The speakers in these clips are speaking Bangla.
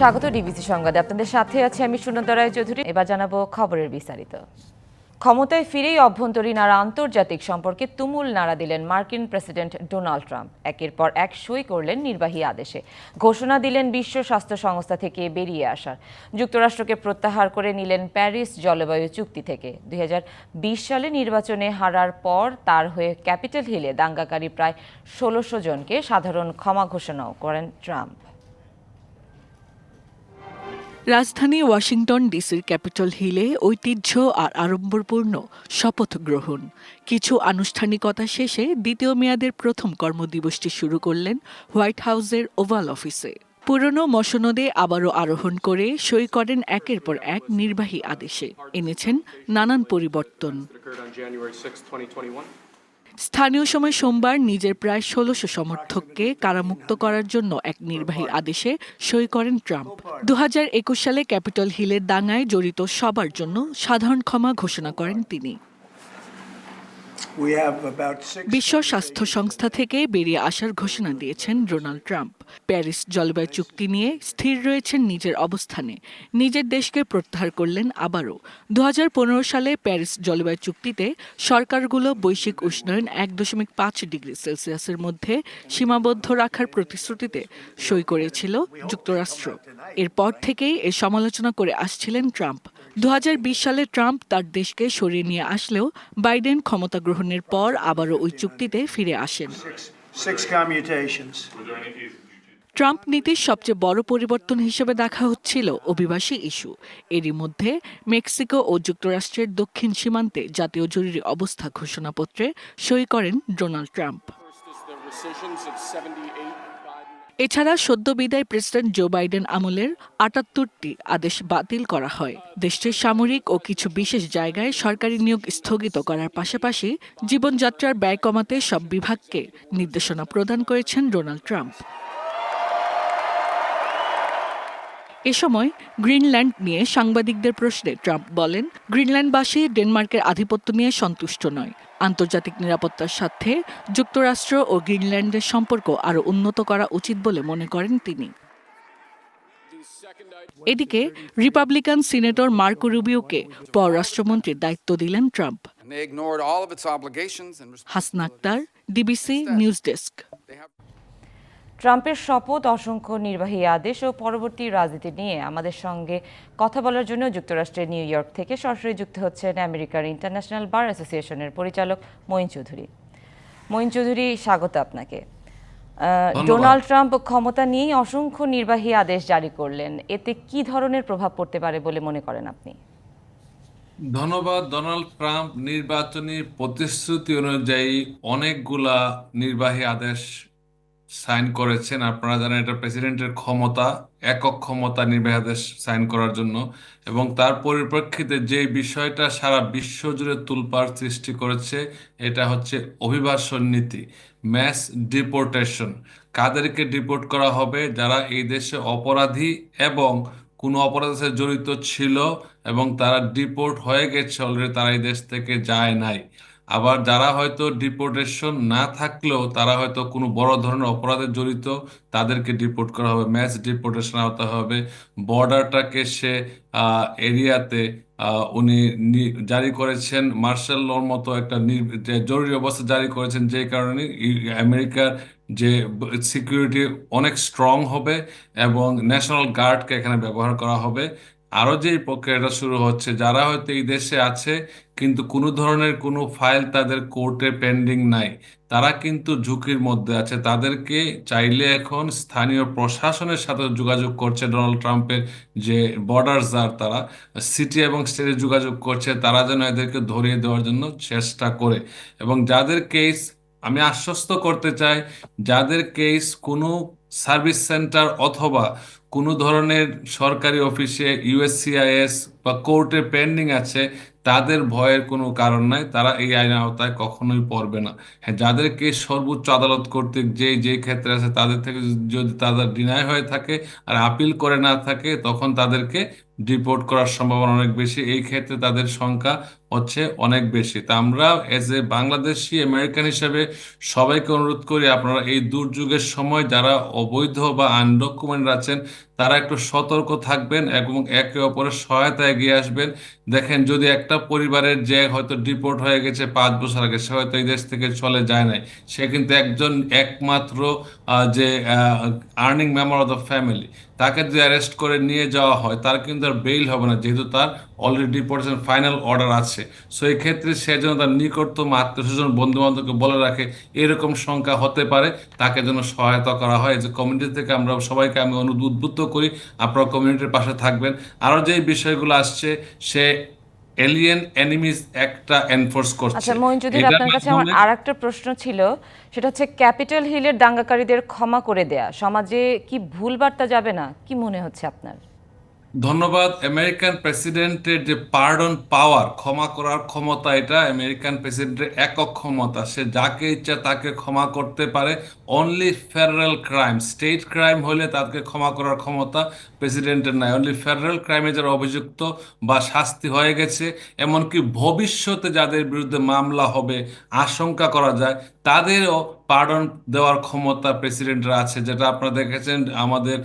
স্বাগত ডিবিসি সংবাদে। আপনাদের সাথে আছে আমি সুনন্দা রায় চৌধুরী এবার জানাব খবরের বিস্তারিত। ক্ষমতায় ফিরেই অভ্যন্তরীণ আর আন্তর্জাতিক সম্পর্কে তুমুল নাড়া দিলেন মার্কিন প্রেসিডেন্ট ডোনাল্ড ট্রাম্প। একের পর এক সই করলেন নির্বাহী আদেশে। ঘোষণা দিলেন বিশ্ব স্বাস্থ্য সংস্থা থেকে বেরিয়ে আসার। যুক্তরাষ্ট্রকে প্রত্যাহার করে নিলেন প্যারিস জলবায়ু চুক্তি থেকে। দুই হাজার বিশ সালে নির্বাচনে হারার পর তার হয়ে ক্যাপিটাল হিলে দাঙ্গাকারী প্রায় ষোলোশো জনকে সাধারণ ক্ষমা ঘোষণাও করেন ট্রাম্প। রাজধানী ওয়াশিংটন ডিসির ক্যাপিটল হিলে ঐতিহ্য আর আড়ম্বরপূর্ণ শপথ গ্রহণ। কিছু আনুষ্ঠানিকতা শেষে দ্বিতীয় মেয়াদের প্রথম কর্মদিবসটি শুরু করলেন হোয়াইট হাউসের ওভাল অফিসে। পুরনো মসনদে আবারও আরোহণ করে সই করেন একের পর এক নির্বাহী আদেশে। এনেছেন নানান পরিবর্তন। Occurred on January 6, 2021. স্থানীয় সময় সোমবার নিজের প্রায় ষোলোশো সমর্থককে কারামুক্ত করার জন্য এক নির্বাহী আদেশে সই করেন ট্রাম্প দু হাজার একুশ সালে ক্যাপিটল হিলের দাঙ্গায় জড়িত সবার জন্য সাধারণ ক্ষমা ঘোষণা করেন তিনি বিশ্ব স্বাস্থ্য সংস্থা থেকে বেরিয়ে আসার ঘোষণা দিয়েছেন ডোনাল্ড ট্রাম্প। প্যারিস জলবায়ু চুক্তি নিয়ে স্থির রয়েছেন নিজের অবস্থানে। নিজের দেশকে প্রত্যাহার করলেন আবারও। দু হাজার পনেরো সালে প্যারিস জলবায়ু চুক্তিতে সরকারগুলো বৈশ্বিক উষ্ণায়ন এক দশমিক পাঁচ ডিগ্রি সেলসিয়াসের মধ্যে সীমাবদ্ধ রাখার প্রতিশ্রুতিতে সই করেছিল যুক্তরাষ্ট্র। এরপর থেকেই এর সমালোচনা করে আসছিলেন ট্রাম্প। দু হাজার বিশ সালে ট্রাম্প তার দেশকে সরিয়ে নিয়ে আসলেও বাইডেন ক্ষমতা গ্রহণের পর আবারও ওই চুক্তিতে ফিরে আসেন। ট্রাম্প নীতির সবচেয়ে বড় পরিবর্তন হিসেবে দেখা হচ্ছিল অভিবাসী ইস্যু। এরই মধ্যে মেক্সিকো ও যুক্তরাষ্ট্রের দক্ষিণ সীমান্তে জাতীয় জরুরি অবস্থা ঘোষণাপত্রে সই করেন ডোনাল্ড ট্রাম্প। এছাড়া সদ্য বিদায় প্রেসিডেন্ট জো বাইডেন আমলের আটাত্তরটি আদেশ বাতিল করা হয়। দেশটির সামরিক ও কিছু বিশেষ জায়গায় সরকারি নিয়োগ স্থগিত করার পাশাপাশি জীবনযাত্রার ব্যয় কমাতে সব বিভাগকে নির্দেশনা প্রদান করেছেন ডোনাল্ড ট্রাম্প। এ সময় গ্রিনল্যান্ড নিয়ে সাংবাদিকদের প্রশ্নে ট্রাম্প বলেন, গ্রিনল্যান্ডবাসী ডেনমার্কের আধিপত্য নিয়ে সন্তুষ্ট নয়। আন্তর্জাতিক নিরাপত্তার সাথে যুক্তরাষ্ট্র ও গ্রিনল্যান্ডের সম্পর্ক আরও উন্নত করা উচিত বলে মনে করেন তিনি। এদিকে রিপাবলিকান সিনেটর মার্কো রুবিওকে পররাষ্ট্রমন্ত্রীর দায়িত্ব দিলেন Trump. Hasna Akter Hasna Akter DBC news desk. ট্রাম্পের শপথ অসংখ্য নির্বাহী আদেশ ও পরবর্তী রাজনীতি নিয়ে আমাদের সঙ্গে কথা বলার জন্য যুক্তরাষ্ট্রের নিউ ইয়র্ক থেকে সরাসরি যুক্ত হচ্ছেন আমেরিকার ইন্টারন্যাশনাল বার অ্যাসোসিয়েশনের পরিচালক মঈন চৌধুরী। মঈন চৌধুরী স্বাগত আপনাকে। ডোনাল্ড ট্রাম্প ক্ষমতা নিয়েই অসংখ্য নির্বাহী আদেশ জারি করলেন। এতে কি ধরনের প্রভাব পড়তে পারে বলে মনে করেন আপনি? ধন্যবাদ। ডোনাল্ড ট্রাম্প নির্বাচনী প্রতিশ্রুতি অনুযায়ী অনেকগুলা নির্বাহী আদেশ সাইন করেছেন আপনারা জানেন এটা প্রেসিডেন্টের ক্ষমতা, একক ক্ষমতা নির্বাহী আদেশ সাইন করার জন্য। এবং তার পরিপ্রেক্ষিতে যে বিষয়টা সারা বিশ্ব জুড়ে তোলপাড় সৃষ্টি করেছে, এটা হচ্ছে অভিবাসন নীতি ম্যাস ডিপোর্টেশন কাদেরকে ডিপোর্ট করা হবে? যারা এই দেশে অপরাধী এবং কোনো অপরাধের সাথে জড়িত ছিল এবং তারা ডিপোর্ট হয়ে গেছে অলরেডি তারা এই দেশ থেকে যায় নাই। আবার যারা হয়তো ডিপোর্টেশন না থাকলেও তারা হয়তো কোনো বড় ধরনের অপরাধে জড়িত, তাদেরকে ডিপোর্ট করা হবে ম্যাচ ডিপোর্টেশন আওতা হবে। বর্ডারটাকে সে এরিয়াতে উনি জারি করেছেন। মার্শাল লর মতো একটা জরুরি অবস্থা জারি করেছেন যে কারণে আমেরিকার যে সিকিউরিটি অনেক স্ট্রং হবে এবং ন্যাশনাল গার্ডকে এখানে ব্যবহার করা হবে। আরও যে প্রক্রিয়াটা শুরু হচ্ছে, যারা হয়তো এই দেশে আছে, কিন্তু কোনো ধরনের কোনো ফাইল তাদের কোর্টে পেন্ডিং নাই। তারা কিন্তু ঝুঁকির মধ্যে আছে। তাদেরকে চাইলে এখন স্থানীয় প্রশাসনের সাথে যোগাযোগ করছে, ডোনাল্ড ট্রাম্পের যে বর্ডার যার তারা, সিটি এবং স্টেটে যোগাযোগ করছে, তারা যেন এদেরকে ধরিয়ে দেওয়ার জন্য চেষ্টা করে। এবং যাদের কেস আমি আশ্বস্ত করতে চাই, যাদের কেস কোনো সার্ভিস সেন্টার অথবা কোনো ধরনের সরকারি অফিসে ইউএসসিআইএস বা কোর্টে পেন্ডিং আছে, তাদের ভয়ের কোনো কারণ নাই। তারা এই আইনের আওতায় কখনোই পড়বে না। হ্যাঁ যাদেরকে সর্বোচ্চ আদালত কর্তৃক যে যে ক্ষেত্রে আছে, তাদের থেকে যদি তাদের ডিনাই হয়ে থাকে আর আপিল করে না থাকে, তখন তাদেরকে ডিপোর্ট করার সম্ভাবনা অনেক বেশি। এই ক্ষেত্রে তাদের সংখ্যা হচ্ছে অনেক বেশি। তা আমরা এজ এ বাংলাদেশি আমেরিকান হিসেবে সবাইকে অনুরোধ করি আপনারা এই দুর্যোগের সময় যারা অবৈধ বা আনডকুমেন্ট আছেন, তারা একটু সতর্ক থাকবেন এবং একে অপরের সহায়তা এগিয়ে আসবেন। দেখেন, যদি একটা পরিবারের যে হয়তো ডিপোর্ট হয়ে গেছে পাঁচ বছর আগে, সে হয়তো এই দেশ থেকে চলে যায় নাই। সে কিন্তু একজন একমাত্র যে earning member of the family তাকে যদি অ্যারেস্ট করে নিয়ে যাওয়া হয়, তার কিন্তু আর বেইল হবে না, যেহেতু তার অলরেডি ডিপোর্টেশন ফাইনাল অর্ডার আছে। সো এই ক্ষেত্রে সে যেন তার নিকটতম আত্মীয় স্বজন বন্ধু বান্ধবকে বলে রাখে এরকম সংখ্যা হতে পারে তাকে যেন সহায়তা করা হয়। যে কমিউনিটি থেকে আমরা সবাইকে আমি অনু- উদ্বুদ্ধ করি আপনারা কমিউনিটির পাশে থাকবেন। আরও যে বিষয়গুলো আসছে সে এলিয়েন এনিমিস একটা এনফোর্স করছে। আচ্ছা মহিনচৌধুরী এটার আপনার কাছে আমার মাধ্যমে- আর একটা প্রশ্ন ছিল সেটা হচ্ছে ক্যাপিটাল হিলের দাঙ্গাকারীদের ক্ষমা করে দেয়া। সমাজে কি ভুল বার্তা যাবে না? কি মনে হচ্ছে আপনার? ধন্যবাদ। আমেরিকান প্রেসিডেন্টের যে পার্ডন পাওয়ার ক্ষমা করার ক্ষমতা, এটা আমেরিকান প্রেসিডেন্টের একক ক্ষমতা। সে যাকে ইচ্ছা তাকে ক্ষমা করতে পারে। Only federal crime state crime হলে তাকে ক্ষমা করার ক্ষমতা প্রেসিডেন্টের নাই। অনলি ফেডারেল ক্রাইমে যারা অভিযুক্ত বা শাস্তি হয়ে গেছে, এমনকি ভবিষ্যতে যাদের বিরুদ্ধে মামলা হবে, আশঙ্কা করা যায়, তাদেরও পার্ডন দেওয়ার ক্ষমতা প্রেসিডেন্টরা আছে, যেটা আপনারা দেখেছেন, আমাদের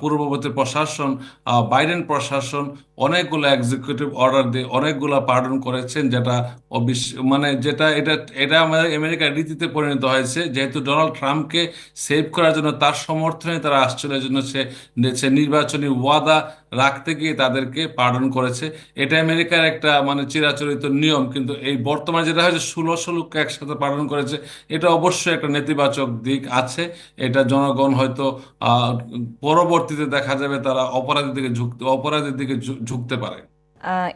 পূর্ববর্তী প্রশাসন বাইডেন প্রশাসন অনেকগুলো এক্সিকিউটিভ অর্ডার দিয়ে অনেকগুলো পার্ডন করেছেন, যেটা মানে যেটা, এটা এটা আমাদের আমেরিকার রীতিতে পরিণত হয়েছে। যেহেতু ডোনাল্ড ট্রাম্পকে সেভ করার জন্য তার সমর্থনে তারা আসছিল জন্য সে নির্বাচনী ওয়াদা রাখতে গিয়ে তাদেরকে পার্ডন করেছে। এটা আমেরিকার একটা মানে চিরাচরিত নিয়ম, কিন্তু এই বর্তমানে যেটা হয়েছে, ষোলো ষোলোকে একসাথে পালন করেছে, এটা অবশ্যই একটা নেতিবাচক দিক আছে। এটা জনগণ হয়তো পরবর্তীতে দেখা যাবে তারা অপরাধের দিকে ঝুঁকতে অপরাধের দিকে ঝুঁকতে পারে।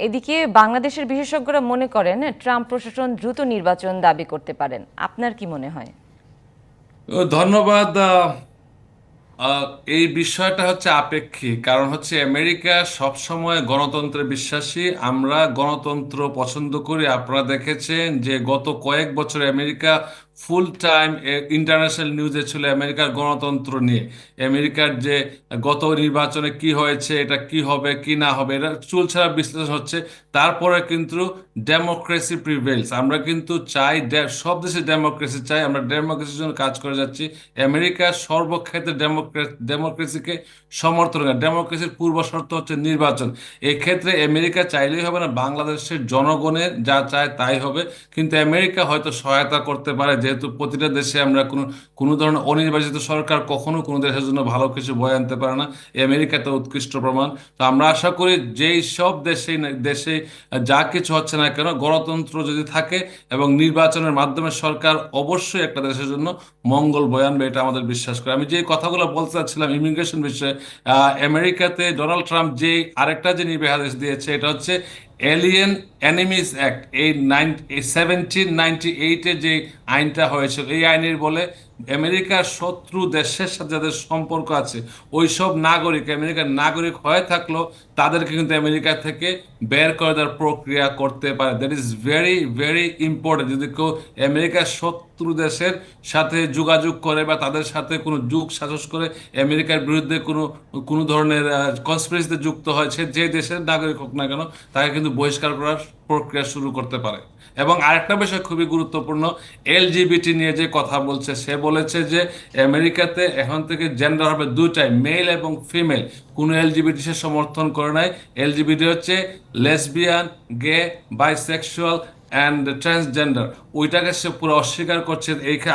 এদিকে বাংলাদেশের বিশেষজ্ঞরা মনে করেন ট্রাম্প প্রশাসন দ্রুত নির্বাচন দাবি করতে পারেন। আপনার কি মনে হয়? ধন্যবাদ। এই বিষয়টা হচ্ছে আপেক্ষিক। কারণ হচ্ছে আমেরিকা সবসময় গণতন্ত্রে বিশ্বাসী। আমরা গণতন্ত্র পছন্দ করি। আপনারা দেখেছেন যে গত কয়েক বছর আমেরিকা ফুল টাইম ইন্টারন্যাশনাল নিউজে ছিল আমেরিকার গণতন্ত্র নিয়ে। আমেরিকার যে গত নির্বাচনে কি হয়েছে, এটা কি হবে, কি না হবে এটা চুলছাড়া বিশ্লেষণ হচ্ছে। তারপরে কিন্তু ডেমোক্রেসি প্রিভেলস আমরা কিন্তু চাই সব দেশে ডেমোক্রেসি চাই। আমরা ডেমোক্রেসির জন্য কাজ করে যাচ্ছি। আমেরিকা সর্বক্ষেত্রে ডেমোক্রেসি ডেমোক্রেসিকে সমর্থন করে। ডেমোক্রেসির পূর্ব শর্ত হচ্ছে নির্বাচন। এক্ষেত্রে আমেরিকা চাইলেই হবে না, বাংলাদেশের জনগণের যা চায় তাই হবে। কিন্তু আমেরিকা হয়তো সহায়তা করতে পারে যেহেতু প্রতিটা দেশে আমরা কোনো কোনো ধরনের অনির্বাচিত সরকার কখনো কোনো দেশের জন্য ভালো কিছু বয়ে আনতে পারে না। এই আমেরিকা তো উৎকৃষ্ট প্রমাণ। তো আমরা আশা করি যেই সব দেশে দেশে যা কিছু হচ্ছে না কেন, গণতন্ত্র যদি থাকে এবং নির্বাচনের মাধ্যমে সরকার অবশ্যই একটা দেশের জন্য মঙ্গল বয়ে আনবে, এটা আমাদের বিশ্বাস করে। আমি যে কথাগুলো বলতে চাচ্ছিলাম ইমিগ্রেশন বিষয়ে আমেরিকাতে ডোনাল্ড ট্রাম্প যে আরেকটা যে নির্বাহাদেশ দিয়েছে, এটা হচ্ছে এলিয়েন অ্যানিমিস অ্যাক্ট এই নাইন সেভেন্টিন নাইনটি এইটে যে আইনটা হয়েছিল এই আইনের বলে আমেরিকার শত্রু দেশের সাথে যাদের সম্পর্ক আছে ওই সব নাগরিক, আমেরিকার নাগরিক হয়ে থাকলেও তাদেরকে কিন্তু আমেরিকা থেকে বের করে দেওয়ার প্রক্রিয়া করতে পারে। That is very very important যদি কেউ আমেরিকার শত্রু দেশের সাথে যোগাযোগ করে বা তাদের সাথে কোনো যুগ সাজস করে আমেরিকার বিরুদ্ধে কোনো কোনো ধরনের কনস্পিরেসিতে যুক্ত হয়, সে যে দেশের নাগরিক হোক না কেন, তাকে কিন্তু বহিষ্কার করার প্রক্রিয়া শুরু করতে পারে। এবং আরেকটা বিষয় খুবই গুরুত্বপূর্ণ, এলজিবিটি নিয়ে যে কথা বলছে, সে বলেছে যে আমেরিকাতে এখন থেকে জেন্ডার হবে দুটাই মেল এবং ফিমেল কোনো এলজিবিটি সে সমর্থন করে নাই। এলজিবিটি হচ্ছে lesbian gay bisexual and transgender ওইটাকে সে পুরো অস্বীকার করছে।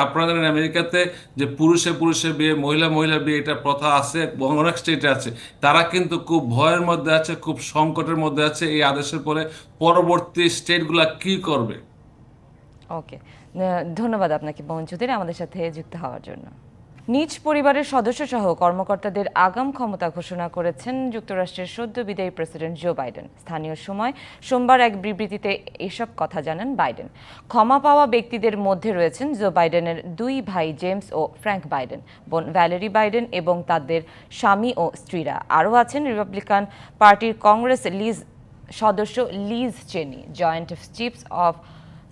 আপনারা জানেন আমেরিকাতে যে পুরুষে পুরুষে বিয়ে, মহিলা মহিলা বিয়ে, এটা প্রথা আছে, অনেক স্টেটে আছে। তারা কিন্তু খুব ভয়ের মধ্যে আছে, খুব সংকটের মধ্যে আছে এই আদেশের পরে পরবর্তী স্টেটগুলা কি করবে? ওকে ধন্যবাদ আপনাকে পবন চৌধুরী, আমাদের সাথে যুক্ত হওয়ার জন্য। নিজ পরিবারের সদস্য সহ কর্মকর্তাদের আগাম ক্ষমতা ঘোষণা করেছেন যুক্তরাষ্ট্রের সদ্য বিদায়ী প্রেসিডেন্ট জো বাইডেন। স্থানীয় সময় সোমবার এক বিবৃতিতে এসব কথা জানান বাইডেন। ক্ষমা পাওয়া ব্যক্তিদের মধ্যে রয়েছেন জো বাইডেনের দুই ভাই জেমস ও ফ্র্যাঙ্ক বাইডেন। বোন ভ্যালেরি বাইডেন এবং তাদের স্বামী ও স্ত্রীরা। আরও আছেন রিপাবলিকান পার্টির কংগ্রেস লিজ সদস্য Liz Cheney, joint chiefs of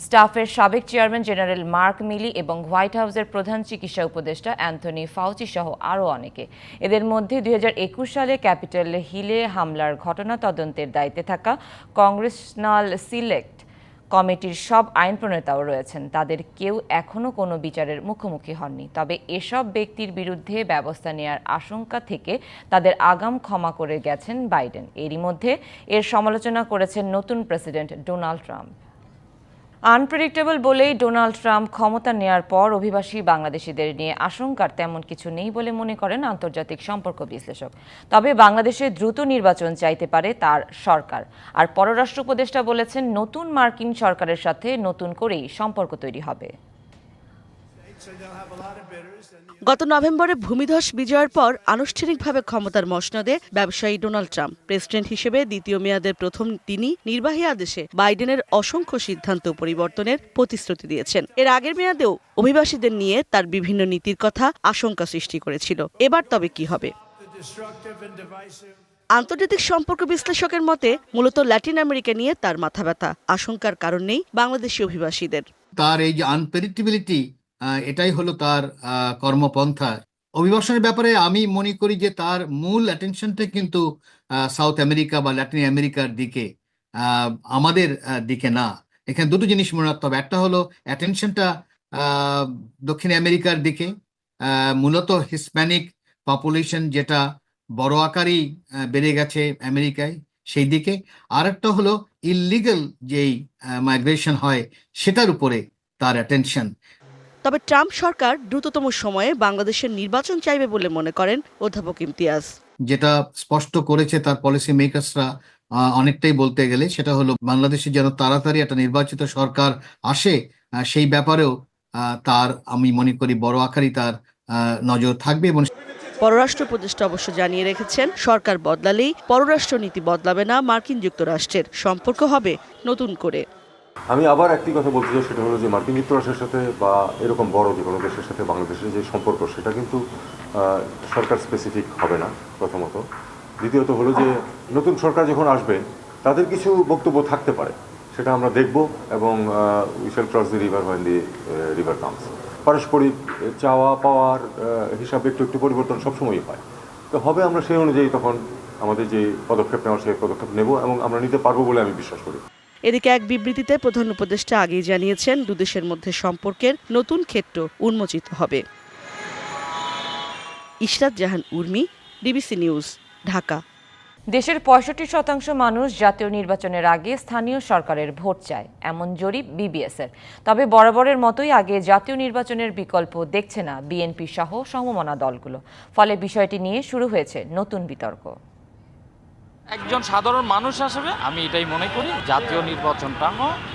স্টাফের সাবেক চেয়ারম্যান জেনারেল মার্ক মিলি এবং হোয়াইট হাউসের প্রধান চিকিৎসা উপদেষ্টা অ্যান্থনি ফাউচি সহ আরও অনেকে। এদের মধ্যে দুই হাজার একুশ সালে ক্যাপিটাল হিলে হামলার ঘটনা তদন্তের দায়িত্বে থাকা কংগ্রেসনাল সিলেক্ট কমিটির সব আইন প্রণেতাও রয়েছেন। তাদের কেউ এখনও কোনো বিচারের মুখোমুখি হননি। তবে এসব ব্যক্তির বিরুদ্ধে ব্যবস্থা নেওয়ার আশঙ্কা থেকে তাদের আগাম ক্ষমা করে গেছেন বাইডেন। এরই মধ্যে এর সমালোচনা করেছেন নতুন প্রেসিডেন্ট ডোনাল্ড ট্রাম্প। আনপ্রেডিক্টেবল বলেই ডোনাল্ড ট্রাম্প ক্ষমতা নেয়ার পর অভিবাসী বাংলাদেশিদের নিয়ে আশঙ্কার তেমন কিছু নেই বলে মনে করেন আন্তর্জাতিক সম্পর্ক বিশ্লেষক। তবে বাংলাদেশে দ্রুত নির্বাচন চাইতে পারে তার সরকার। আর পররাষ্ট্র উপদেষ্টা বলেছেন, নতুন মার্কিন সরকারের সাথে নতুন করেই সম্পর্ক তৈরি হবে। গত নভেম্বরে ভূমিধস বিজয়ের পর আনুষ্ঠানিকভাবে ক্ষমতার মসনদে ব্যবসায়ী ডোনাল্ড ট্রাম্প। প্রেসিডেন্ট হিসেবে দ্বিতীয় মেয়াদের প্রথম তিনি নির্বাহী আদেশে বাইডেনের অসংখ্য সিদ্ধান্ত পরিবর্তনের প্রতিশ্রুতি দিয়েছেন। এর আগের মেয়াদেও অভিবাসীদের নিয়ে তার বিভিন্ন নীতির কথা আশঙ্কা সৃষ্টি করেছিল। এবার তবে কি হবে? আন্তর্জাতিক সম্পর্ক বিশ্লেষকের মতে, মূলত ল্যাটিন আমেরিকা নিয়ে তার মাথা ব্যথা। আশঙ্কার কারণ নেই বাংলাদেশি অভিবাসীদের। তার এই যে আনপ্রেডিক্টেবিলিটি এটাই হলো তার কর্মপন্থা। অভিবাসনের ব্যাপারে আমি মনে করি যে তার মূল অ্যাটেনশনটা কিন্তু সাউথ আমেরিকা বা ল্যাটিন আমেরিকার দিকে আমাদের দিকে না। এখানে দুটো জিনিস মনে রাখতে হবে। একটা হলো অ্যাটেনশনটা দক্ষিণ আমেরিকার দিকে মূলত হিসপ্যানিক পপুলেশন যেটা বড় আকারেই বেড়ে গেছে আমেরিকায় সেই দিকে। আর একটা হলো ইললিগাল যেই মাইগ্রেশন হয়, সেটার উপরে তার অ্যাটেনশন তবে ট্রাম্প সরকার দ্রুততম সময়ে বাংলাদেশের নির্বাচন চাইবে বলে মনে করেন অধ্যাপক ইমতিয়াজ। যেটা স্পষ্ট করেছে তার পলিসি মেকার্সরা অনেকটাই বলতে গেলে সেটা হলো বাংলাদেশে যেন তাড়াতাড়ি একটা নির্বাচিত সরকার আসে সেই ব্যাপারেও তার আমি মনে করি বড় আকারই তার নজর থাকবে এবং পররাষ্ট্র উপদেষ্টা অবশ্য জানিয়ে রেখেছেন সরকার বদলালেই পররাষ্ট্র নীতি বদলাবে না মার্কিন যুক্তরাষ্ট্রের। সম্পর্ক হবে নতুন করে। আমি আবার একটি কথা বলতে চাই, সেটা হলো যে মার্কিন যুক্তরাষ্ট্রের সাথে বা এরকম বড় যে কোনো দেশের সাথে বাংলাদেশের যে সম্পর্ক, সেটা কিন্তু সরকার স্পেসিফিক হবে না প্রথমত। দ্বিতীয়ত হলো যে নতুন সরকার যখন আসবে, তাদের কিছু বক্তব্য থাকতে পারে। সেটা আমরা দেখব এবং we shall cross the river when the river comes পারস্পরিক চাওয়া পাওয়ার হিসাবে একটু একটু পরিবর্তন সবসময়ই হয়। তো হবে আমরা সেই অনুযায়ী তখন আমাদের যে পদক্ষেপ নেওয়ার, সেই পদক্ষেপ নেব এবং আমরা নিতে পারব বলে আমি বিশ্বাস করি। এদিকে এক বিবৃতিতে প্রধান উপদেষ্টা আগেই জানিয়েছেন দুদেশের মধ্যে সম্পর্কের নতুন ক্ষেত্র উন্মোচিত হবে। Ishrat Jahan, Urmi DBC news Dhaka. দেশের পঁয়ষট্টি শতাংশ মানুষ জাতীয় নির্বাচনের আগে স্থানীয় সরকারের ভোট চায়, এমন জরিপ বিবিএসের তবে বরাবরের মতোই আগে জাতীয় নির্বাচনের বিকল্প দেখছে না বিএনপি সহ সমমনা দলগুলো। ফলে বিষয়টি নিয়ে শুরু হয়েছে নতুন বিতর্ক। একজন সাধারণ মানুষ হিসেবে আমি এটাই মনে করি জাতীয় নির্বাচনটা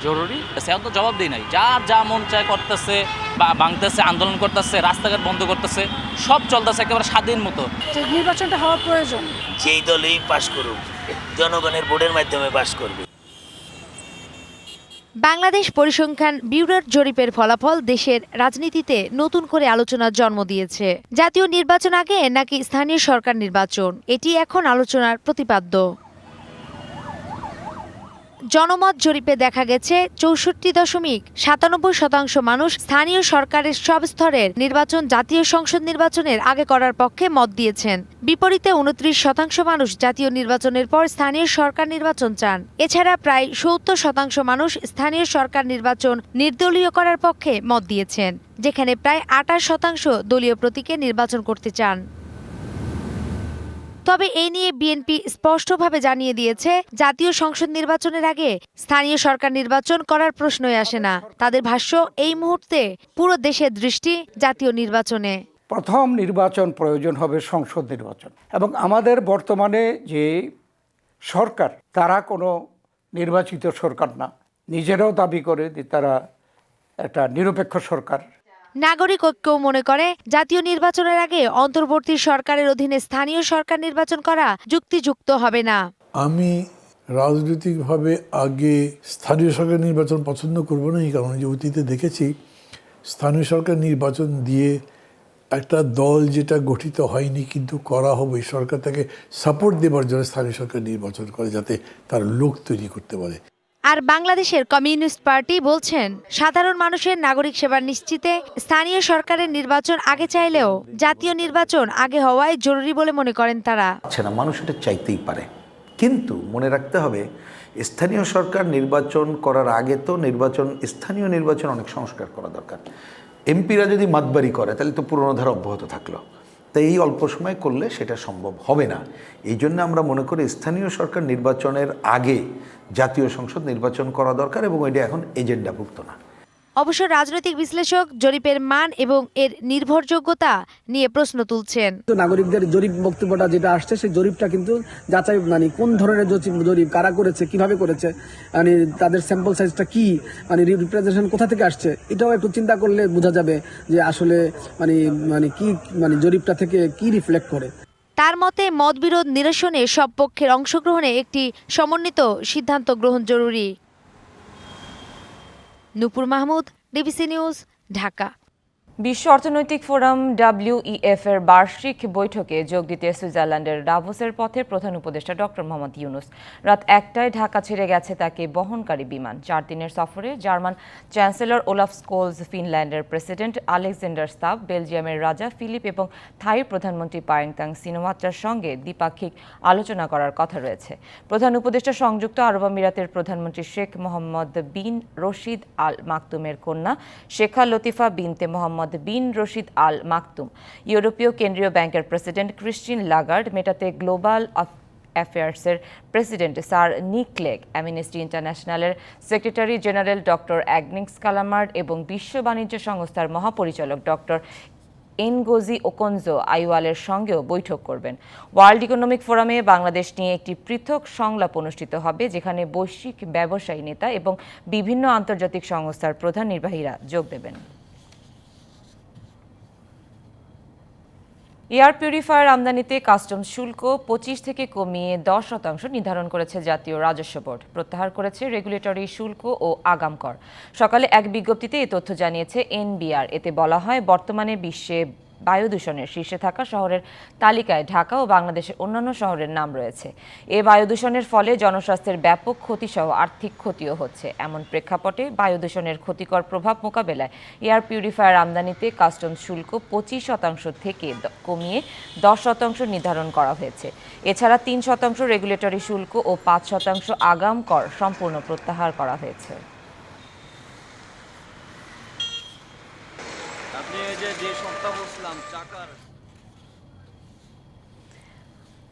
জরুরি। সে তো জবাব দিই নাই। যার যা মন চায় করতেছে বা ভাঙতেছে আন্দোলন করতেছে রাস্তাঘাট বন্ধ করতেছে সব চলতেছে একেবারে স্বাধীন মতো। নির্বাচনটা হওয়া প্রয়োজন। যেই দলই পাশ করুক জনগণের বোর্ডের মাধ্যমে পাশ করবে। বাংলাদেশ পরিসংখ্যান ব্যুরোর জরিপের ফলাফল দেশের রাজনীতিতে নতুন করে আলোচনার জন্ম দিয়েছে। জাতীয় নির্বাচন আগে নাকি স্থানীয় সরকার নির্বাচন? এটি এখন আলোচনার প্রতিপাদ্য। জনমত জরিপে দেখা গেছে, চৌষট্টি দশমিক সাতানব্বই শতাংশ মানুষ স্থানীয় সরকারের সব স্তরের নির্বাচন, জাতীয় সংসদ নির্বাচনের আগে করার পক্ষে মত দিয়েছেন। বিপরীতে উনত্রিশ শতাংশ মানুষ জাতীয় নির্বাচনের পর স্থানীয় সরকার নির্বাচন চান। এছাড়া প্রায় সত্তর শতাংশ মানুষ স্থানীয় সরকার নির্বাচন নির্দলীয় করার পক্ষে মত দিয়েছেন, যেখানে প্রায় আঠাশ শতাংশ দলীয় প্রতীকে নির্বাচন করতে চান। তবে এই নিয়ে বিএনপি স্পষ্টভাবে জানিয়ে দিয়েছে, জাতীয় সংসদ নির্বাচনের আগে স্থানীয় সরকার নির্বাচন করার প্রশ্নই আসে না। তাদের ভাষ্য, এই মুহূর্তে পুরো দেশের দৃষ্টি জাতীয় নির্বাচনে। প্রথম নির্বাচন প্রয়োজন হবে সংসদ নির্বাচন এবং আমাদের বর্তমানে যে সরকার, তারা কোনো নির্বাচিত সরকার না। নিজেরাও দাবি করে যে তারা একটা নিরপেক্ষ সরকার। নাগরিক ঐক্য মনে করে। জাতীয় নির্বাচনের আগে অন্তর্বর্তী সরকারের অধীনে স্থানীয় সরকার নির্বাচন করা যুক্তিযুক্ত হবে না। আমি রাজনৈতিকভাবে আগে স্থানীয় সরকার নির্বাচন পছন্দ করব না, এই কারণে যে অতীতে দেখেছি, স্থানীয় সরকার নির্বাচন দিয়ে একটা দল যেটা গঠিত হয়নি কিন্তু করা হবে সরকার তাকে সাপোর্ট দেবার জন্য স্থানীয় সরকার নির্বাচন করে যাতে তার লোক তৈরি করতে পারে। আর বাংলাদেশের কমিউনিস্ট পার্টি বলছেন, সাধারণ মানুষের নাগরিক সেবা নিশ্চিতে স্থানীয় সরকারের নির্বাচন আগে চাইলেও জাতীয় নির্বাচন আগে হওয়ায় জরুরি বলে মনে করেন তারা। পাচ্ছে না, মানুষ এটা চাইতেই পারে। কিন্তু মনে রাখতে হবে, স্থানীয় সরকার নির্বাচন করার আগে তো নির্বাচন, স্থানীয় নির্বাচন অনেক সংস্কার করা দরকার। এমপিরা যদি মাতবারি করে, তাহলে তো পুরনো ধারা অব্যাহত থাকল। তাই এই অল্প সময় করলে সেটা সম্ভব হবে না। এই জন্য আমরা মনে করি, স্থানীয় সরকার নির্বাচনের আগে জাতীয় সংসদ নির্বাচন করা দরকার এবং এটা এখন এজেন্ডাভুক্ত না। অবশ্য রাজনৈতিক বিশ্লেষক জরিপের মান এবং এর নির্ভরযোগ্যতা নিয়ে প্রশ্ন তুলছেন। নাগরিকদের জরিপ বক্তব্যটা যেটা আসছে সেই জরিপটা কিন্তু যাচাই মানে কোন ধরনের জরিপ- জরিপ কারা করেছে কীভাবে করেছে মানে তাদের স্যাম্পল সাইজটা কি মানে রিপ্রেজেন্টেশন কোথা থেকে আসছে এটাও একটু চিন্তা করলে বোঝা যাবে যে আসলে মানে মানে কি মানে জরিপটা থেকে কি রিফ্লেক্ট করে। তার মতে মতবিরোধ নিরসনে সব পক্ষের অংশগ্রহণে একটি সমন্বিত সিদ্ধান্ত গ্রহণ জরুরি। Nupur Mahmud DBC news, Dhaka. বিশ্ব অর্থনৈতিক ফোরাম ডাব্লিউইএফ এর বার্ষিক বৈঠকে যোগ দিতে সুইজারল্যান্ডের ডাভোসের পথে প্রধান উপদেষ্টা ডক্টর মোহাম্মদ ইউনুস। রাত একটায় ঢাকা ছেড়ে গেছে তাকে বহনকারী বিমান। চার দিনের সফরে জার্মান চ্যান্সেলর ওলাফ স্কোলস ফিনল্যান্ডের প্রেসিডেন্ট আলেকজান্ডার স্তাব, বেলজিয়ামের রাজা ফিলিপ এবং থাই প্রধানমন্ত্রী পায়েংতাং সিনোমাত্রার সঙ্গে দ্বিপাক্ষিক আলোচনা করার কথা রয়েছে। প্রধান উপদেষ্টা সংযুক্ত আরব আমিরাতের প্রধানমন্ত্রী শেখ মোহাম্মদ বিন রশিদ আল মাকতুমের কন্যা শেখা লতিফা বিনতে মোহাম্মদ বিন রশিদ আল মাকতুম। ইউরোপীয় কেন্দ্রীয় ব্যাংকের প্রেসিডেন্ট ক্রিশ্চিন লাগার্ড মেটাতে global অ্যাফেয়ার্সের president sir Nick Clegg Amnesty ইন্টারন্যাশনালের secretary general doctor Agnes Callamard এবং বিশ্ব বাণিজ্য সংস্থার মহাপরিচালক ডক্টর এনগোজি ওকনজো আইওয়ালের সঙ্গেও বৈঠক করবেন। ওয়ার্ল্ড ইকোনমিক ফোরামে বাংলাদেশ নিয়ে একটি পৃথক সংলাপ অনুষ্ঠিত হবে, যেখানে বৈশ্বিক ব্যবসায়ী নেতা এবং বিভিন্ন আন্তর্জাতিক সংস্থার প্রধান নির্বাহীরা যোগ দেবেন। এয়ার পিউরিফায়ার আমদানিতে কাস্টম শুল্ক পঁচিশ থেকে কমিয়ে দশ শতাংশ নির্ধারণ করেছে জাতীয় রাজস্ব বোর্ড। প্রত্যাহার করেছে রেগুলেটরি শুল্ক ও আগাম কর। সকালে এক বিজ্ঞপ্তিতে এ তথ্য জানিয়েছে এনবিআর। এতে বলা হয়, বর্তমানে বিশ্বে বায়ু দূষণের শীর্ষে থাকা শহরের তালিকায় ঢাকা ও বাংলাদেশের অন্যান্য শহরের নাম রয়েছে। এ বায়ু দূষণের ফলে জনস্বাস্থ্যের ব্যাপক ক্ষতিসহ আর্থিক ক্ষতিও হচ্ছে। এমন প্রেক্ষাপটে বায়ু দূষণের ক্ষতিকর প্রভাব মোকাবেলায় এয়ার পিউরিফায়ার আমদানিতে কাস্টমস শুল্ক পঁচিশ শতাংশ থেকে কমিয়ে দশ শতাংশ নির্ধারণ করা হয়েছে। এছাড়া তিন শতাংশ রেগুলেটরি শুল্ক ও পাঁচ শতাংশ আগাম কর সম্পূর্ণ প্রত্যাহার করা হয়েছে।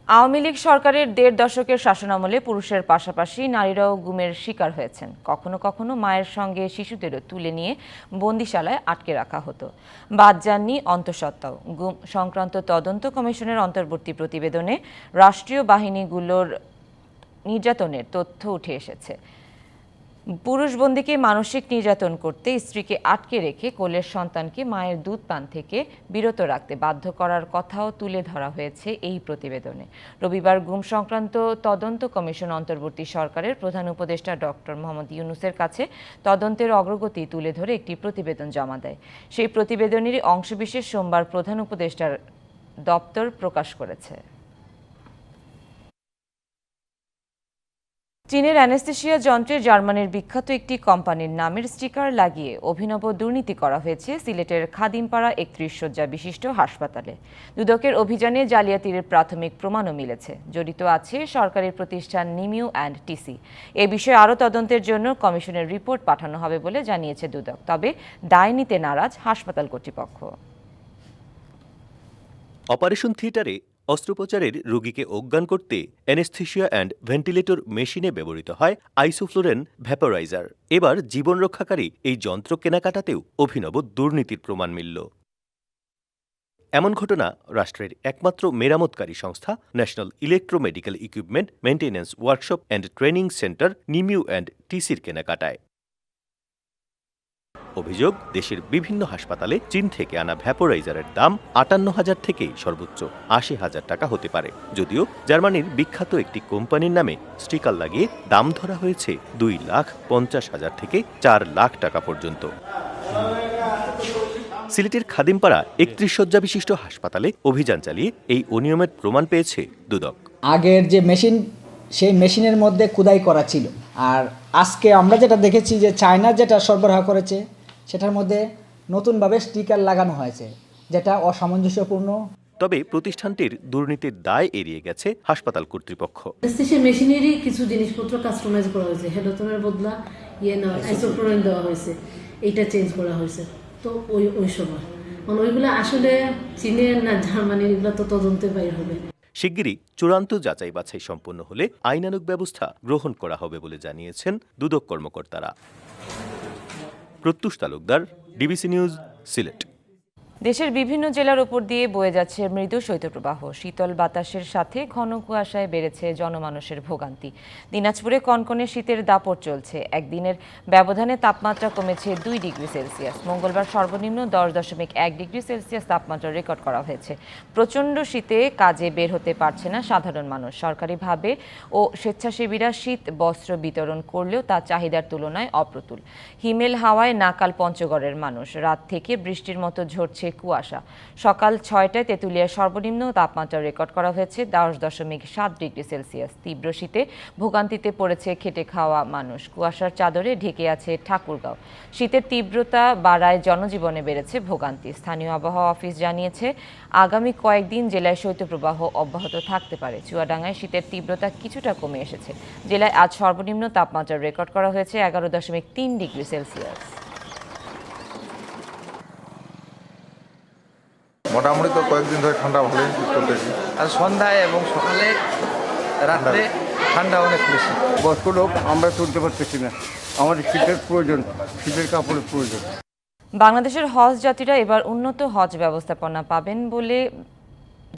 আওয়ামী লীগ সরকারের দেড় দশকের শাসনামলে পুরুষের পাশাপাশি নারীরাও গুমের শিকার হয়েছেন। কখনো কখনো মায়ের সঙ্গে শিশুদেরও তুলে নিয়ে বন্দিশালায় আটকে রাখা হতো। বাদ যাননি অন্তঃসত্ত্বাও। গুম সংক্রান্ত তদন্ত কমিশনের অন্তর্বর্তী প্রতিবেদনে রাষ্ট্রীয় বাহিনীগুলোর নির্যাতনের তথ্য উঠে এসেছে। পুরুষ বন্দিকে মানসিক নির্যাতন করতে স্ত্রীকে আটকে রেখে কোলের সন্তানকে মায়ের দুধ পান থেকে বিরত রাখতে বাধ্য করার কথাও তুলে ধরা হয়েছে এই প্রতিবেদনে। রবিবার গুম সংক্রান্ত তদন্ত কমিশন অন্তর্বর্তী সরকারের প্রধান উপদেষ্টা ডক্টর মোহাম্মদ ইউনুসের কাছে তদন্তের অগ্রগতি তুলে ধরে একটি প্রতিবেদন জমা দেয়। সেই প্রতিবেদনেরই অংশবিশেষ সোমবার প্রধান উপদেষ্টার দপ্তর প্রকাশ করেছে। চীনের অ্যানেস্থেশিয়া যন্ত্রে জার্মানির বিখ্যাত একটি কোম্পানির নামের স্টিকার লাগিয়ে অভিনব দুর্নীতি করা হয়েছে সিলেটের খাদিমপাড়া একত্রিশ শয্যা বিশিষ্ট হাসপাতালে। দুদকের অভিযানে জালিয়াতির প্রাথমিক প্রমাণও মিলেছে। জড়িত আছে সরকারি প্রতিষ্ঠান নিমিউ অ্যান্ড টিসি। এ বিষয়ে আরও তদন্তের জন্য কমিশনের রিপোর্ট পাঠানো হবে বলে জানিয়েছে দুদক। তবে দায় নিতে নারাজ হাসপাতাল কর্তৃপক্ষ। অপারেশন থিয়েটারে অস্ত্রোপচারের রোগীকে অজ্ঞান করতে অ্যানেস্থেশিয়া অ্যান্ড ভেন্টিলেটর মেশিনে ব্যবহৃত হয় আইসোফ্লোরেন ভ্যাপোরাইজার। এবার জীবন রক্ষাকারী এই যন্ত্র কেনাকাটাতেও অভিনব দুর্নীতির প্রমাণ মিলল। এমন ঘটনা রাষ্ট্রের একমাত্র মেরামতকারী সংস্থা, national electromedical equipment maintenance workshop and training centre, নিমিউ and টিসির কেনাকাটায়। অভিযোগ, দেশের বিভিন্ন হাসপাতালে চীন থেকে আনা ভ্যাপোরাইজারের দাম আটান্ন হাজার থেকে সর্বোচ্চ, আশি হাজার টাকা হতে পারে। যদিও জার্মানির বিখ্যাত একটি কোম্পানির নামে স্টিকার লাগিয়ে দাম ধরা হয়েছে দুই লাখ পঞ্চাশ হাজার থেকে চার লাখ টাকা পর্যন্ত। সিলেটের খাদিমপাড়া একত্রিশ শয্যা বিশিষ্ট হাসপাতালে অভিযান চালিয়ে এই অনিয়মের প্রমাণ পেয়েছে দুদক। আগের যে মেশিন, সেই মেশিনের মধ্যে খোদাই করা ছিল। আর আজকে আমরা যেটা দেখেছি যে চায়না যেটা সরবরাহ করেছে সেটার মধ্যে নতুনভাবে স্টিকার লাগানো হয়েছে যেটা অসামঞ্জস্যপূর্ণ। তবে প্রতিষ্ঠানটির দুর্নীতির দায় এড়িয়ে গেছে হাসপাতাল কর্তৃপক্ষ। অ্যানেস্থেশিয়া মেশিনেরই কিছু জিনিসপত্র কাস্টমাইজ করা হয়েছে। হেডোতনের বদলা ইয়ে না আইসোপ্রোলিন দেওয়া হয়েছে। এইটা চেঞ্জ করা হয়েছে। তো ওই ওই সময়। মানে ওইগুলো আসলে চীনের না জার্মানির এগুলো তো তদন্তে বাইর হবে। শিগগিরই চূড়ান্ত যাচাই বাছাই সম্পন্ন হলে আইনানুগ ব্যবস্থা গ্রহণ করা হবে বলে জানিয়েছেন দুদক কর্মকর্তারা। Pratyush Talukdar DBC news Sylhet. দেশের বিভিন্ন জেলার উপর দিয়ে বয়ে যাচ্ছে মৃদু শৈত্যপ্রবাহ। শীতল বাতাসের সাথে ঘন কুয়াশায় বেড়েছে জনমানুষের ভোগান্তি। দিনাজপুরে কনকনে শীতের দাপট চলছে। একদিনের ব্যবধানে তাপমাত্রা কমেছে দুই ডিগ্রি সেলসিয়াস। মঙ্গলবার সর্বনিম্ন দশ দশমিক এক ডিগ্রি সেলসিয়াস তাপমাত্রা রেকর্ড করা হয়েছে। প্রচণ্ড শীতে কাজে বের হতে পারছে না সাধারণ মানুষ। সরকারিভাবে ও স্বেচ্ছাসেবীরা শীত বস্ত্র বিতরণ করলেও তা চাহিদার তুলনায় অপ্রতুল। হিমেল হাওয়ায় নাকাল পঞ্চগড়ের মানুষ। রাত থেকে বৃষ্টির মতো ঝরছে কুয়াশা। সকাল ছয়টায় তেঁতুলিয়ার সর্বনিম্ন তাপমাত্রা রেকর্ড করা হয়েছে, দশ দশমিক সাত ডিগ্রি সেলসিয়াস। তীব্র শীতে ভোগান্তিতে পড়েছে খেটে খাওয়া মানুষ। কুয়াশার চাদরে ঢেকে আছে ঠাকুরগাঁও। শীতের তীব্রতা বাড়ায় জনজীবনে বেড়েছে ভোগান্তি। স্থানীয় আবহাওয়া অফিস জানিয়েছে, আগামী কয়েকদিন জেলায় শৈত্যপ্রবাহ অব্যাহত থাকতে পারে। চুয়াডাঙ্গায় শীতের তীব্রতা কিছুটা কমে এসেছে। জেলায় আজ সর্বনিম্ন তাপমাত্রা রেকর্ড করা হয়েছে এগারো দশমিক তিন ডিগ্রি সেলসিয়াস। মোটামুটি তো কয়েকদিন ধরে ঠান্ডা ভালোই চলতেছে। আর সন্ধ্যায় এবং সকালে রাত্রে ঠান্ডা অনেক বেশি। বয়স্ক লোক আমরা চলতে পারতেছি না। আমাদের শীতের প্রয়োজন শীতের কাপড়ের প্রয়োজন। বাংলাদেশের হজ যাত্রীরা এবার উন্নত হজ ব্যবস্থাপনা পাবেন বলে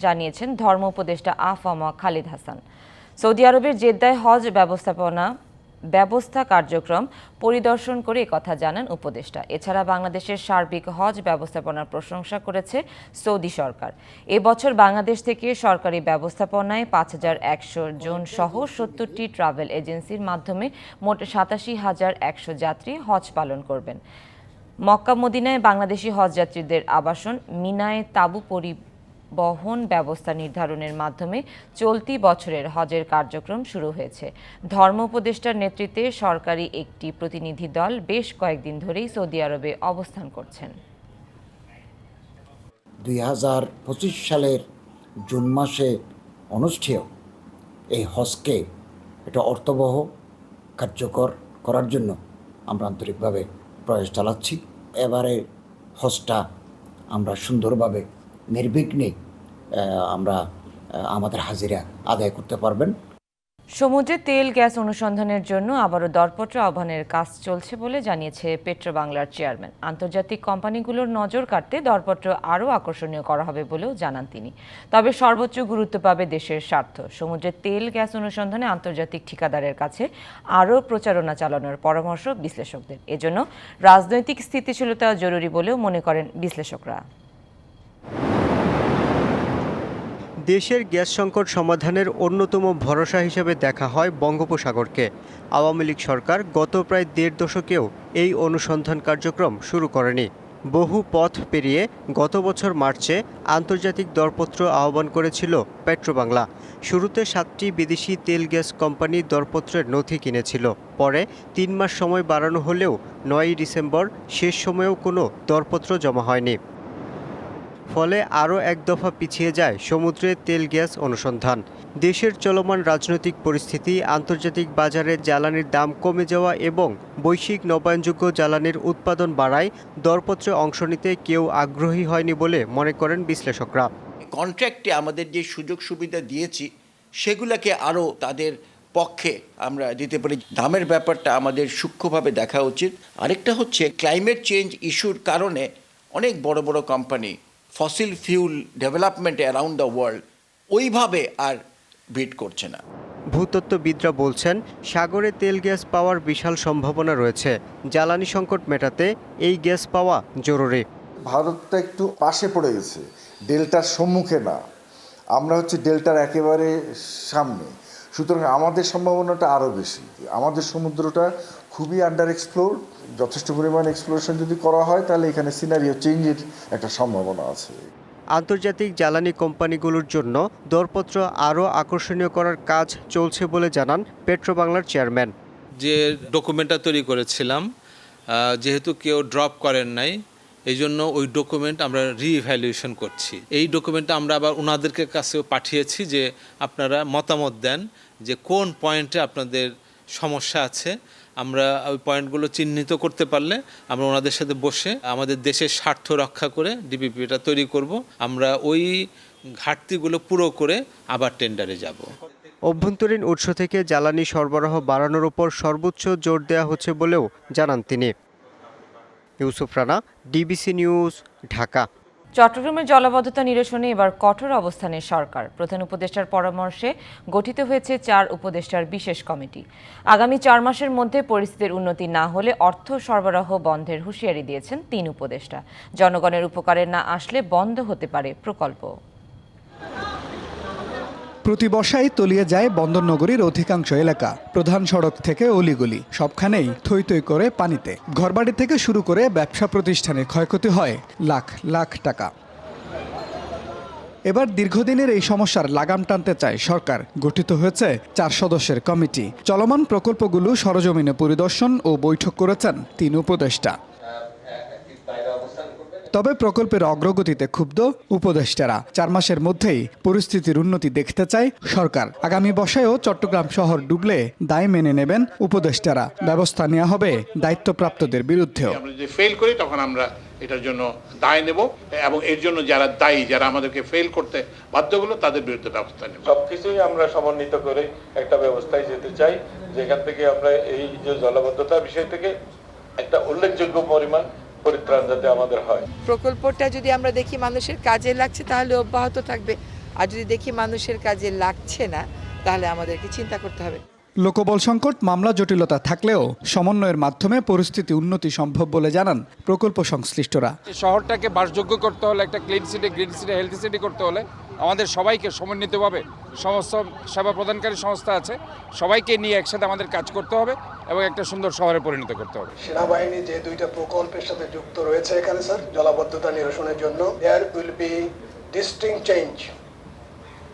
জানিয়েছেন ধর্ম উপদেষ্টা আফামা খালিদ হাসান। সৌদি আরবের জেদ্দায় হজ ব্যবস্থাপনা ব্যবস্থা কার্যক্রম পরিদর্শন করে কথা জানান উপদেষ্টা। এছাড়া বাংলাদেশের সার্বিক হজ ব্যবস্থাপনার প্রশংসা করেছে সৌদি সরকার। এবছর বাংলাদেশ থেকে সরকারি ব্যবস্থাপনায় পাঁচ হাজার একশো জন সহ সত্তরটি ট্রাভেল এজেন্সির মাধ্যমে মোট সাতাশি হাজার একশো যাত্রী হজ পালন করবেন। মক্কা মদিনায় বাংলাদেশি হজযাত্রীদের আবাসন মিনায় তাঁবু পরিবহন ব্যবস্থা নির্ধারণের মাধ্যমে চলতি বছরের হজের কার্যক্রম শুরু হয়েছে। ধর্ম উপদেষ্টার নেতৃত্বে সরকারি একটি প্রতিনিধি দল বেশ কয়েকদিন ধরেই সৌদি আরবে অবস্থান করছেন। দুই হাজার পঁচিশ সালের জুন মাসে অনুষ্ঠেয় এই হজকে এটা অর্থবহ কার্যকর করার জন্য আমরা আন্তরিকভাবে প্রয়াস চালাচ্ছি। এবারে হজটা আমরা সুন্দরভাবে নির্বিঘ্নে আমরা আমাদের হাজিরা আদায় করতে পারবেন। সমুদ্রে তেল, গ্যাস অনুসন্ধানের জন্য আবারও দরপত্র আহ্বানের কাজ চলছে বলে জানিয়েছে পেট্রো বাংলার চেয়ারম্যান। আন্তর্জাতিক কোম্পানিগুলোর নজর কাটতে দরপত্র আরও আকর্ষণীয় করা হবে বলেও জানান তিনি। তবে সর্বোচ্চ গুরুত্ব পাবে দেশের স্বার্থ। সমুদ্রে তেল, গ্যাস অনুসন্ধানে আন্তর্জাতিক ঠিকাদারের কাছে আরও প্রচারণা চালানোর পরামর্শ বিশ্লেষকদের। এজন্য রাজনৈতিক স্থিতিশীলতা জরুরি বলেও মনে করেন বিশ্লেষকরা। দেশের গ্যাস সংকট সমাধানের অন্যতম ভরসা হিসেবে দেখা হয় বঙ্গোপসাগরকে। আওয়ামী লীগ সরকার গত প্রায় দেড় দশকেও এই অনুসন্ধান কার্যক্রম শুরু করেনি। বহু পথ পেরিয়ে গত বছর মার্চে আন্তর্জাতিক দরপত্র আহ্বান করেছিল পেট্রোবাংলা। শুরুতে সাতটি বিদেশি তেল গ্যাস কোম্পানি দরপত্রের নথি কিনেছিল। পরে তিন মাস সময় বাড়ানো হলেও নয়ই ডিসেম্বর শেষ সময়েও কোনো দরপত্র জমা হয়নি। ফলে আরও এক দফা পিছিয়ে যায় সমুদ্রে তেল গ্যাস অনুসন্ধান। দেশের চলমান রাজনৈতিক পরিস্থিতি, আন্তর্জাতিক বাজারে জ্বালানির দাম কমে যাওয়া এবং বৈশ্বিক নবায়নযোগ্য জ্বালানির উৎপাদন বাড়ায় দরপত্রে অংশ নিতে কেউ আগ্রহী হয়নি বলে মনে করেন বিশ্লেষকরা। কন্ট্রাক্টে আমাদের যে সুযোগ সুবিধা দিয়েছি, সেগুলোকে আরও তাদের পক্ষে আমরা দিতে পারি। দামের ব্যাপারটা আমাদের সূক্ষ্মভাবে দেখা উচিত। আরেকটা হচ্ছে ক্লাইমেট চেঞ্জ ইস্যুর কারণে অনেক বড় বড় company fossil fuel development around the world ওইভাবে আর বিট করছে না। ভূতত্ত্ববিদরা বলছেন সাগরে তেল গ্যাস পাওয়ার বিশাল সম্ভাবনা রয়েছে। জ্বালানি সংকট মেটাতে এই গ্যাস পাওয়া জরুরি। ভারতটা একটু পাশে পড়ে গেছে ডেল্টার সম্মুখে না। আমরা হচ্ছে ডেল্টার একেবারে সামনে। সুতরাং আমাদের সম্ভাবনাটা আরও বেশি। আমাদের সমুদ্রটা খুবই আন্ডার এক্সপ্লোর যথেষ্ট পরিমাণ এক্সপ্লোরেশন যদি করা হয় তাহলে এখানে সিনারিও চেঞ্জের একটা সম্ভাবনা আছে। আন্তর্জাতিক জ্বালানি কোম্পানিগুলোর জন্য দরপত্র আরও আকর্ষণীয় করার কাজ চলছে বলে জানান পেট্রোবাংলার চেয়ারম্যান। যে ডকুমেন্টটা তৈরি করেছিলাম যেহেতু কেউ ড্রপ করেন নাই এই জন্য ওই ডকুমেন্ট আমরা রিইভ্যালুয়েশন করছি। এই ডকুমেন্টটা আমরা আবার ওনাদেরকে কাছেও পাঠিয়েছি যে আপনারা মতামত দেন যে কোন পয়েন্টে আপনাদের সমস্যা আছে। আমরা ওই পয়েন্টগুলো চিহ্নিত করতে পারলে আমরা ওনাদের সাথে বসে আমাদের দেশের স্বার্থ রক্ষা করে ডিপিপিটা তৈরি করব। আমরা ওই ঘাটতিগুলো পুরো করে আবার টেন্ডারে যাব। অভ্যন্তরীণ উৎস থেকে জ্বালানি সরবরাহ বাড়ানোর উপর সর্বোচ্চ জোর দেওয়া হচ্ছে বলেও জানান তিনি। Yusuf Rana, DBC news, Dhaka. চট্টগ্রামের জলাবদ্ধতা নিরসনে এবার কঠোর অবস্থানে সরকার। প্রধান উপদেষ্টার পরামর্শে গঠিত হয়েছে চার উপদেষ্টার বিশেষ কমিটি। আগামী চার মাসের মধ্যে পরিস্থিতির উন্নতি না হলে অর্থ সরবরাহ বন্ধের হুঁশিয়ারি দিয়েছেন তিন উপদেষ্টা। জনগণের উপকারে না আসলে বন্ধ হতে পারে প্রকল্প। প্রতি বর্ষায় তলিয়ে যায় বন্দরনগরীর অধিকাংশ এলাকা। প্রধান সড়ক থেকে অলিগলি, সবখানেই থই থই করে পানিতে। ঘরবাড়ি থেকে শুরু করে ব্যবসা প্রতিষ্ঠানে ক্ষয়ক্ষতি হয় লাখ লাখ টাকা। এবার দীর্ঘদিনের এই সমস্যার লাগাম টানতে চায় সরকার। গঠিত হয়েছে চার সদস্যের কমিটি। চলমান প্রকল্পগুলো সরজমিনে পরিদর্শন ও বৈঠক করেছেন তিন উপদেষ্টা। তবে প্রকল্পের অগ্রগতিতে ক্ষুব্ধ উপদেষ্টারা। চার মাসের মধ্যেই পরিস্থিতির উন্নতি দেখতে চায় সরকার। আগামী বর্ষায়ও চট্টগ্রাম শহর ডুবলে দায় মেনে নেবেন উপদেষ্টারা। ব্যবস্থা নেওয়া হবে দায়িত্বপ্রাপ্তদের বিরুদ্ধেও। যদি ফেল করি তখন আমরা এটার জন্য দায় নেব এবং এর জন্য যারা দায়ী যারা আমাদেরকে ফেল করতে বাধ্য হলো তাদের বিরুদ্ধে ব্যবস্থা নেব। সবকিছুই আমরা সমন্বিত করে একটা ব্যবস্থায় যেতে চাই যেখান থেকে আমরা এই যে জলাবদ্ধতা বিষয় থেকে একটা উল্লেখযোগ্য পরিমাণ পরিত্রাণ যাতে আমাদের হয়। প্রকল্পটা যদি আমরা দেখি মানুষের কাজে লাগছে তাহলে অব্যাহত থাকবে। আর যদি দেখি মানুষের কাজে লাগছে না তাহলে আমাদেরকে চিন্তা করতে হবে। লোকবল সংকট মামলা জটিলতা থাকলেও সমন্বয়ের মাধ্যমে পরিস্থিতি উন্নতি সম্ভব বলে জানান প্রকল্প সংশ্লিষ্টরা। শহরটাকে বাসযোগ্য করতে হলে একটা clean city green city health city করতে হলে আমাদের সবাইকে সমন্বিতভাবে সমস্ত সেবা প্রদানকারী সংস্থা আছে সবাইকে নিয়ে একসাথে আমাদের কাজ করতে হবে এবং একটা সুন্দর শহরে পরিণত করতে হবে। সেনাবাহিনী যে দুইটা প্রকল্পের সাথে যুক্ত রয়েছে এখানে স্যার জলাবদ্ধতা নিরসনের জন্য there will be distinct change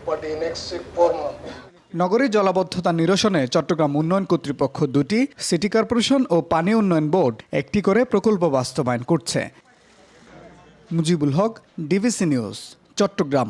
for the next four নগরীর জলাবদ্ধতা নিরসনে চট্টগ্রাম উন্নয়ন কর্তৃপক্ষ দুটি সিটি কর্পোরেশন ও পানি উন্নয়ন বোর্ড একটি করে প্রকল্প বাস্তবায়ন করছে। Mujibul Haque DVC news Chattogram.